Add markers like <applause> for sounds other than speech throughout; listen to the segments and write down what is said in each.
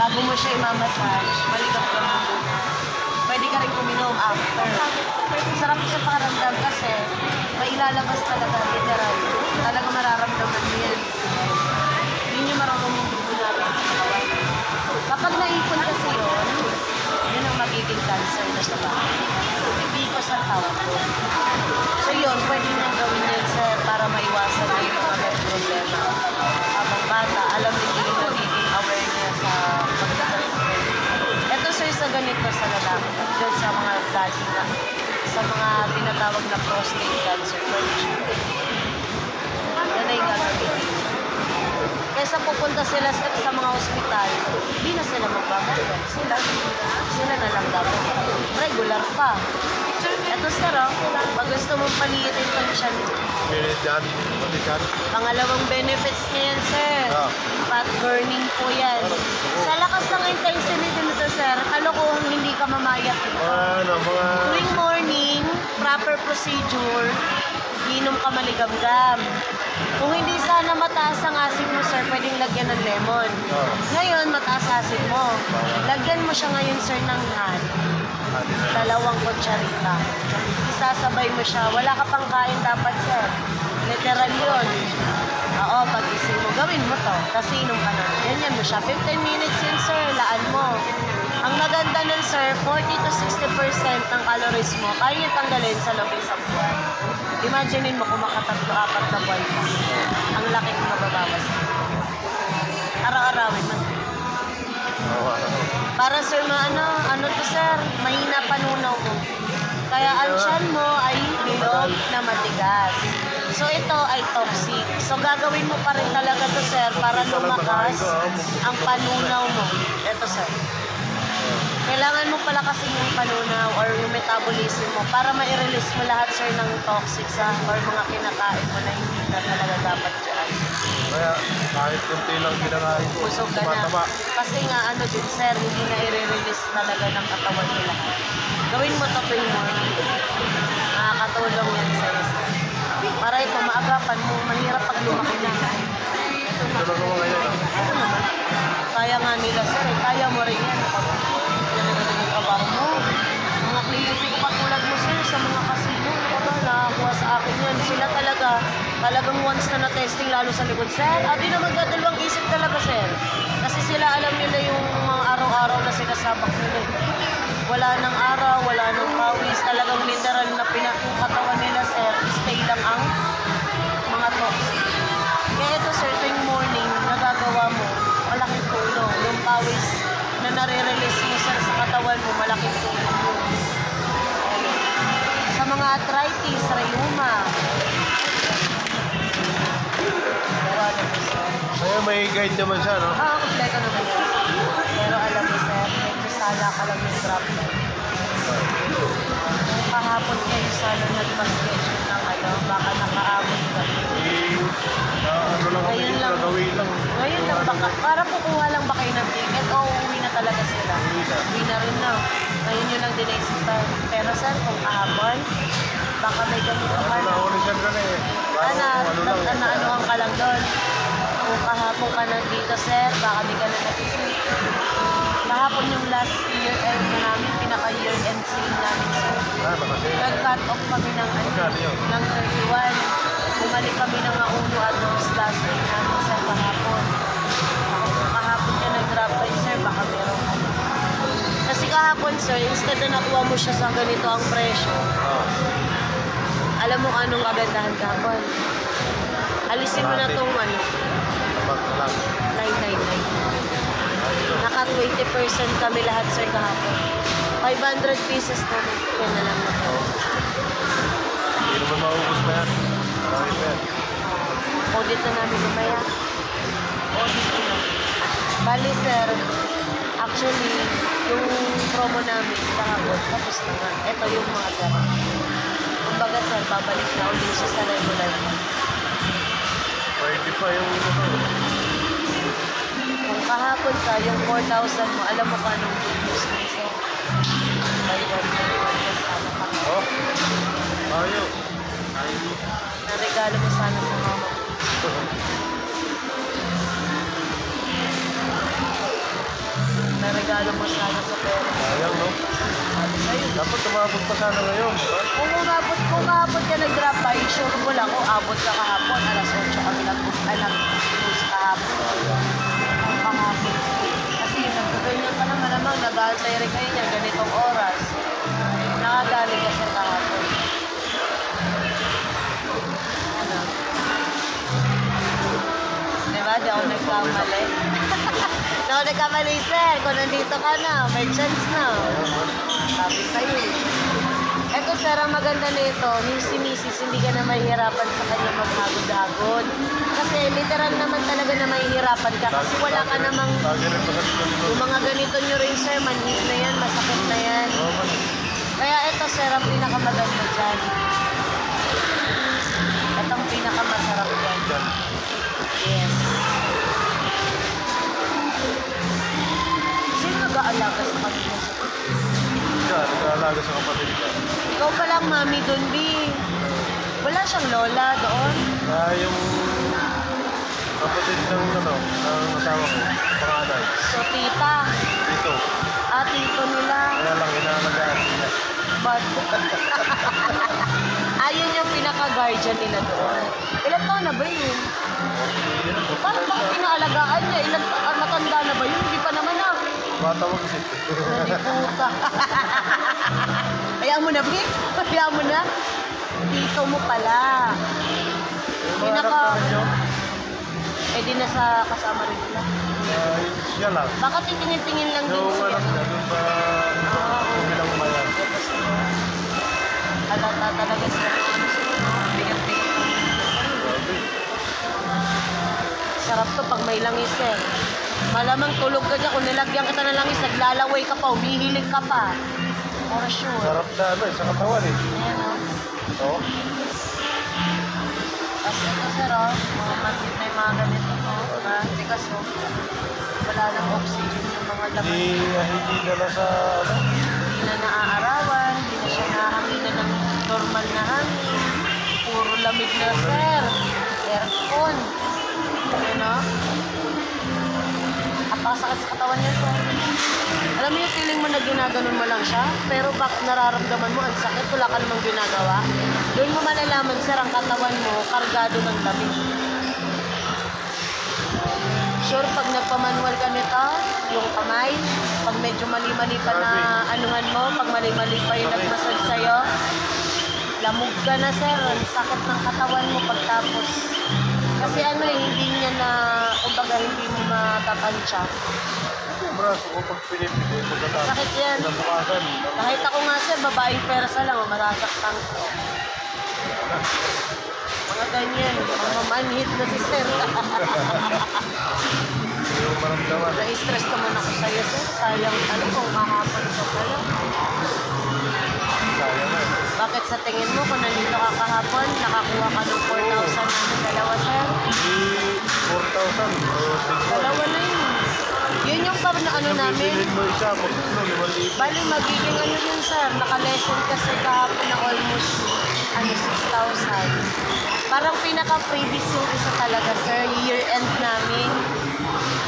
bago mo siya imamassage, malikap ka muna. Pwede ka rin uminom after. Sarap siya pakiramdam kasi may ilalabas talaga, literal. Talaga mararamdaman mo yan. Yun yung marunong dugo natin. Kapag naipon kasi yun, yun ang magiging cancer na sa bahay. Hindi ko sa tawag ko. So yun, pwede niyang gawin dyan sa mga daddy na, sa mga tinatawag na prostate cancer. Yan ay gagawin. Kaysa pupunta sila sa, sa mga ospital, hindi na sila magbabayad. Sila, sila na lang dapat. Regular pa. Ito sir, oh, pag gusto mong paliitin pa siya, Minute dyan. Pati dyan. pangalawang benefits niya yan sir. Ah. Fat burning po yan. Sa lakas ng intensity nito sir, kalokohang hindi ka mamayat. Mga ano, mga... Tuwing morning, proper procedure, inom ka maligamgam. Kung hindi sana mataas ang asin mo, sir, pwedeng lagyan ng lemon. Oh, Ngayon, mataas asin mo. Lagyan mo siya ngayon, sir, ng han. Dalawang kutsarita. Isasabay mo siya. Wala ka pang kain dapat, sir. Literal yun. Oo, pag-ising mo, gawin mo to. Kasi inom ka na. Ganyan mo siya. 15 minutes yun, sir. Laan mo. Ang maganda nun, sir, 40 to 60% ng calories mo, kaya tanggalin sa loob ng isang buwan. Imaginein mo kung makatatlo, apat na buwan ka. Ang laki ng mababawas. Araw-arawin mo. oh, Para sir, maano, ano to sir, mahina panunaw mo. Kaya ang tiyan mo ay bilog na matigas. So ito ay toxic. So gagawin mo pa rin talaga to sir para lumakas ang panunaw mo. Ito sir. Kailangan mo palakasin yung panunaw or yung metabolism mo para ma-release mo lahat sir ng toxic sa or mga kinakain mo na hindi na talaga dapat dyan. Kaya kahit kunti lang ginakain ko, Busog ka na. Kasi nga ano din sir, hindi na i-release talaga ng katawan nila. Gawin mo to tuwing morning. Nakakatulong yan sir. Para ito, maagapan mo, mahirap pag lumaki na. Ito na. Ito naman. Kaya nga nila sir, eh. kaya mo rin yan. Na yung trabaho mo. Mga kliyente ko katulad mo sir, sa mga kasino, aba, nakakuha sa akin yan. Sila talaga, talagang once na na-testing lalo sa likod, sir, ah, di naman dadalawang isip talaga, sir. Kasi sila alam nila yung mga araw-araw na sinasabak nila. Wala nang araw, wala nang pawis, talagang literal na pinakong katawan nila, sir, stay lang ang mga toxic. Kaya ito, sir, tuwing morning, nagagawa mo, malaking tulong. Yung pawis na nare-release mo, sir, sa katawan mo, malaking tulong yun. Sa mga arthritis, rheuma. Kaya may guide naman siya, no? Ah, kompleto naman yun. Pero alam mo, sir, medyo sala ka lang yung drop mo. Kung kahapon kayo sana nagpa-schedule ng ano, baka nakaabot ka. Eh, na, ano lang kami, gagawin lang. Baka, para kukuha lang ba kayo ng ticket o uuwi na talaga sila? Uwi na. Uwi na rin na. Ngayon yun ang dinaisipan. Pero sir, kung kahapon, baka may ganito ka Ano na, na. ulisan ka na eh. Na, ano na, lang. na, naanuhan ka lang doon. Kung kahapon ka nandito, sir, baka may ganun naisip. Kahapon yung last year end na namin, pinaka-year end sale namin, sir. Ah. Nag-cut off kami ng, ano, ng 31. Bumalik kami ng auno at those last week namin, sir, kahapon. Sir, instead na nakuha mo siya sa ganito ang presyo, Ah, alam mo anong kagandahan kahapon. Alisin mo na tong ano, tabak na lang. 999. Naka 20% kami lahat sir kahapon. 500 pieces na yan na lang na to. Hindi naman maubos na yan. Marami pa yan. Audit na namin mamaya. Audit na. Bali sir, actually, yung promo namin kahapon, tapos na nga. Ito yung mga pera. Kumbaga sir, babalik na ulit siya sa regular na. Pwede pa yung ano. Kung kahapon ka, yung 4,000 mo, alam mo ka anong bubus mo sir. By one, by one, kasama ka. Oh, ayaw. Naregalo mo sana sa mama regalo mo sana sa pera. Sayang, no? Sabi sa'yo. Dapat tumabot pa sana ngayon. di ba? Kung umabot, kung umabot ka nag-drop by, sure mo lang kung abot ka kahapon. Alas 8 kami nag-anak bus kahapon. Ang kahapon. Kasi nagkaganyan ka na malamang, nag-altay rin kayo niya ganitong oras. Nakadali ka sa kahapon. Ano? Diba? Di ako nagkamali. Di ako nagkamali, sir. Kung nandito ka na, may chance na. Sabi sa'yo eh. Eto sir, ang maganda nito, yung si Mrs. hindi ka na mahihirapan sa kanya maghagod-hagod. Kasi literal naman talaga na mahihirapan ka kasi wala ka namang, yung mga ganito nyo rin sir, manhit na yan, masakit na yan. Kaya ito sir, ang pinakamaganda dyan. Ito ang pinakamasarap siyang lola doon. Kaya yung kapatid ng, ano, ng asawa ko, panganay, So, tita. dito. Ah, tito nila. Kaya lang, inaalagaan niya. But, <laughs> ayun yung pinaka-guardian nila doon. Ilan taon na ba yun? Bakit bakit inaalagaan niya? Ilan ah, matanda na ba yun? Hindi pa naman ah. Bata mo kasi. Nani puta. <laughs> Kaya mo na, Vic? Kaya mo na? Tito mo pala. Yung Pinaka- Eh di nasa kasama rin nila. ah, siya lang. Bakit titingin-tingin lang din Yung siya? anak niya, doon sa Ah, oo. kabilang bayan. Alata talaga no? Bigat-bigat. Sarap to pag may langis eh. Malamang tulog ka dyan. Kung nilagyan kita ng langis, naglalaway ka pa, umihilig ka pa. For sure. Sarap na ano eh, sa katawan eh. Ayan, Oo. Kasi ito, sir, oh. Mga manhit na yung mga ganito, oh. Hindi kasi, oh, wala nang oxygen yung mga laman. Hindi, hindi dala sa ano. Hindi na naaarawan, hindi na siya nahanginan ng normal na hangin. Puro lamig na, sir. Aircon. Ano na? Apasakit sa katawan niya, sir. Alam mo yung feeling mo na ginaganon mo lang siya, pero bak nararamdaman mo ang sakit, wala ka namang ginagawa. Doon mo malalaman, sir, ang katawan mo, kargado ng lamig. Sure, pag nagpamanual ka nito, yung kamay, pag medyo mali-mali pa na anuhan mo, pag mali-mali pa yung nagmasad sa'yo, lamog ka na sir, ang sakit ng katawan mo pagtapos. Kasi ano eh, hindi niya na, kumbaga hindi mo matatansya. Braso ko pag pinipigil ko sa Sakit yan. Kinabukasan. Kahit ako nga sir, babaeng persa lang, masasaktan ko. Mga ganyan, mga manhit na si sir. Hindi mo maramdaman. Na-stress naman ako sa'yo sir, sayang ano kung kahapon ka pala. Sayang eh. Bakit sa tingin mo, kung nandito ka kahapon, nakakuha ka ng 4,000 namin dalawa, sir? Hindi 4,000 o 6,000. Dalawa na yun. Na ano namin. Bibilin mo isa, magkulo, 5,000. Bali, magiging ano yun, sir. Naka-lesson kasi kahapon na almost ano, 6,000. Parang pinaka-previous yung isa talaga, sir. Year-end namin.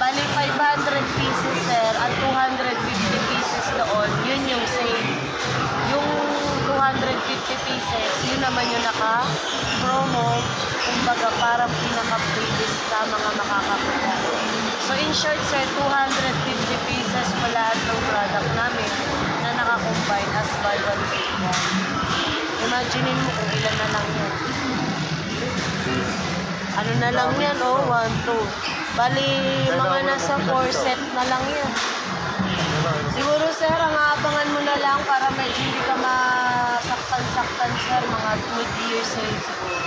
Bali, 500 pieces, sir. At 250 pieces doon. Yun yung same. Yung 250 pieces, yun naman yung naka-promo. Kumbaga, parang pinaka-previous sa mga makakakuha. So, in short, sir, 250 pieces pa lahat ng product namin na naka-combine as buy one take one. Imaginin mo kung ilan na lang yun. Ano na lang yan, oh, 1, 2. Bali, mga nasa 4 set na lang yan. Siguro sir, ang aabangan mo na lang para medyo hindi ka masaktan-saktan sir, mga mid-year sale siguro.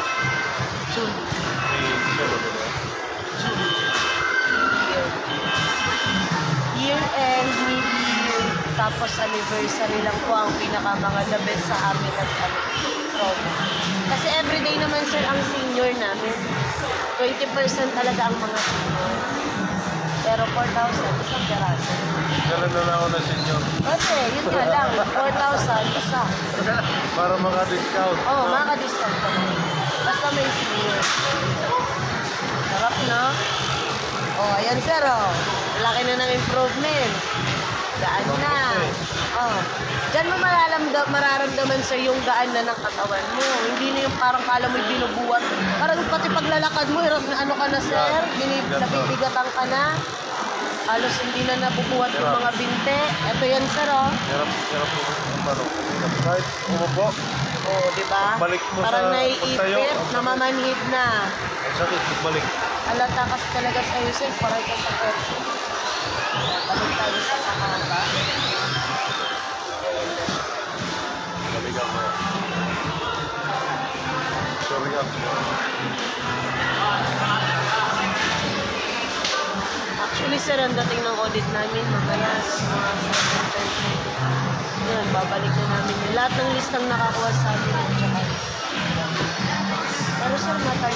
June. Year end, mid-year, tapos anniversary lang po ang pinaka mga the best sa amin at ano, promo. Kasi everyday naman sir ang senior namin. 20% talaga ang mga senior. Pero 4,000, isang peraso. Dala na lang ako na senior. Kasi, yun nga lang, 4,000, isa. <laughs> Para maka-discount. Oo, oh, makaka-discount ka na. Basta may senior. Sarap na. Oh, ayan sir, oh. Laki na ng improvement. gaan na. Oh. Diyan mo mararamdam, mararamdaman sa yung gaan na ng katawan mo. Hindi na yung parang kala mo binubuhat. Parang pati paglalakad mo, ano ka na sir, binib, nabibigatan ka na. Halos hindi na nabubuhat yung mga binte. Ito yan sir oh. Hirap, hirap po. Ano, kahit umupo, Oh, di ba? Balik mo Parang sa naiipit, ang namamanhid na. ang sakit, balik. Alata kasi talaga sa iyo, sir. Parang ka sa person. Actually, sir, ang dating ng audit namin, mamaya mga 7.30. Yan, babalik na namin. Lahat ng listang nakakuha sa amin. at saka- Pero sir, kita.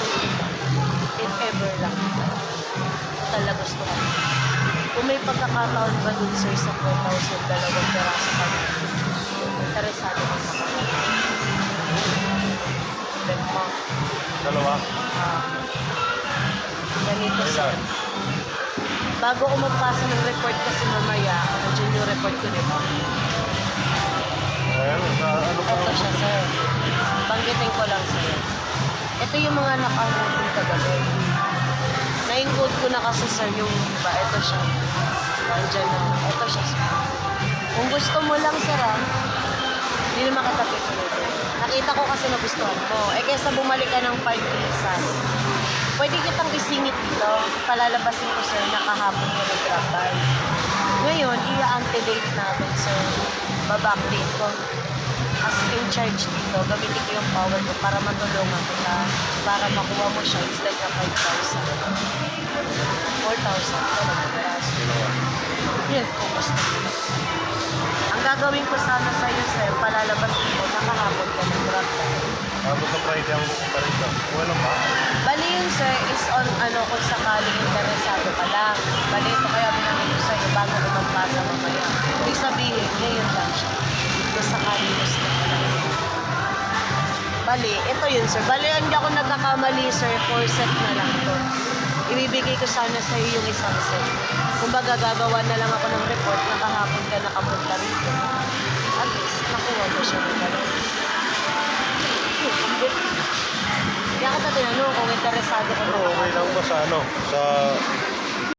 If ever lang. Talaga gusto ko. Kung may pagkakataon ba dun, sir, sa 4,000 dalawang peraso pa interesado ka sa kanila. Ma, Dalawa. ah, ganito, sir. Bago ko magpasa ng report kasi mamaya, nandiyan yung report ko, ba? Ayan, sa ano pa? Ito siya, sir. Banggitin ko lang sa'yo. Ito yung mga nakahutong kagabi. Na-encode ko na kasi, sir, yung iba. Ito siya. Nandiyan na. Ito siya. Kung gusto mo lang, sir, ah, hindi naman kita pipilitin. Nakita ko kasi nagustuhan mo. Eh, kesa bumalik ka ng 5 bilisan. Pwede kitang isingit dito. Palalabasin ko, sir, na kahapon ko nag-drop by. Ngayon, i-antedate natin, sir. Babackdate ko. As in charge dito, gamitin ko yung power ko para matulungan kita. Para makuha mo siya instead na 5,000. 4,000. Ito na, peraso. Dalawa. Yun, focus na. Ang gagawin ko sana sa iyo, sir, palalabasin ko, nakahapon ka ng by. Tapos sa Friday ang pupunta rito. Wala ba? Bali yun, sir, is on ano kung sakaling interesado ka lang. Bali ito kaya binanong ko sa'yo bago ko magpasa mamaya. Ibig sabihin, ngayon lang siya. Kung sakaling gusto ka lang. Bali, ito yun, sir. Bali, hindi ako nagkakamali, sir. Four set na lang to. Ibibigay ko sana sa iyo yung isang set. Kumbaga, gagawa na lang ako ng report na kahapon ka nakapunta rito. At least, nakuha mo siya ng gano'n. Kaya kita tinanong kung interesado ka Pero okay lang ba sa ano? Sa